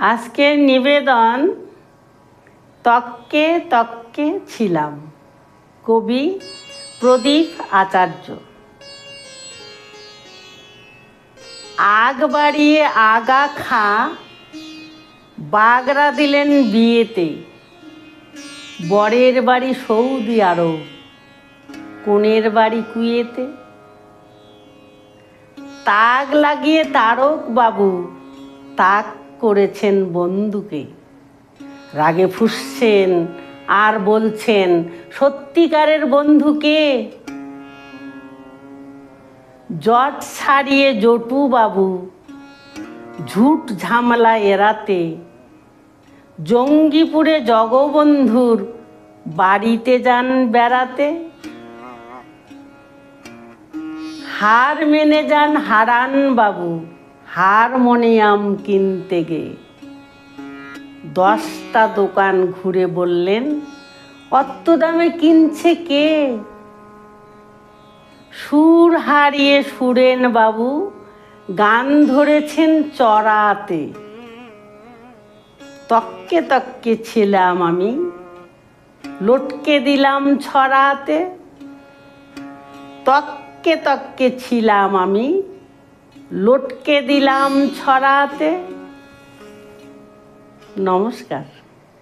আজকের নিবেদন, তক্কে তক্কে ছিলাম, কবি প্রদীপ আচার্য। আগ বাড়িয়ে আগা খা বাগরা দিলেন বিয়েতে। বরের বাড়ি সৌদি আরব, কনের বাড়ি কুয়েতে। তাক লাগিয়ে তারক বাবু, তাক করেছেন বন্ধুকে। রাগে ফুসছেন, আর বলছেন, সত্যিকারের বন্ধুকে জট ছাড়িয়ে জটু বাবু ঝুট ঝামেলা এড়াতে, জঙ্গিপুরে জগবন্ধুর বাড়িতে যান বেড়াতে। হার মেনে যান হারান বাবু হারমোনিয়াম কিনতে গে দশটা দোকান ঘুরে বললেন, অত দামে কিনছে কে? সুর হারিয়ে সুরেন বাবু গান ধরেছেন চড়াতে। তক্কে তক্কে ছিলাম আমি, লটকে দিলাম ছড়াতে। তক্কে তক্কে ছিলাম আমি লটকে দিলাম ছড়াতে। নমস্কার।